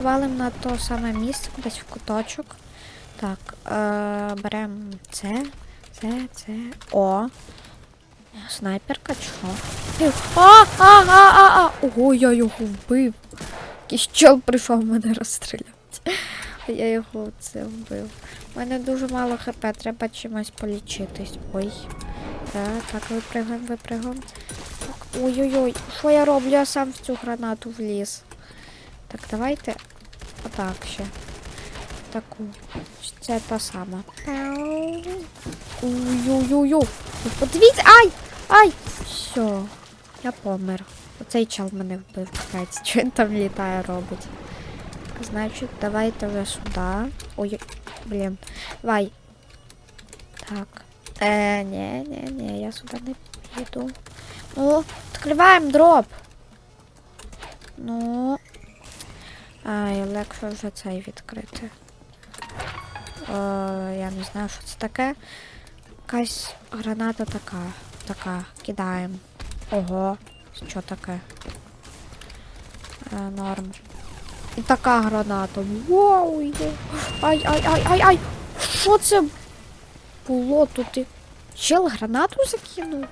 Валим на то саме місце, кудись в куточок. Так, е, беремо це, це, це. О. Снайперка, чого? А, а, а, а, а! Ого, я його вбив. Якийсь чел прийшов мене розстріляти. А я його це вбив. У мене дуже мало хп, треба чимось полічитись. Ой. Так, так, випрыгаємо, випрыгаємо. Ой-ой-ой, що я роблю? Я сам в цю гранату вліз. Так, давайте. Отак ще. Таку. Це та сама. Ой-ой-ой. Подивіться. Ай! Ай! Все. Я помер. Оцей чел мене вбив. Капець. Що він там літає робить? Значить, давайте вже сюди. Ой, блін. Давай. Так. Е, ні, ні, ні, я сюди не піду. Ну, відкриваємо дроп. Ну. Ай, легше вже цей відкрити. Е, я не знаю, що це таке. Якась граната така. Така. Кидаємо. Ого. Що таке? Е, норм. І така граната. Вау! Є. Ай, ай, ай, ай, ай! Що це було тут? Чел гранату закинув?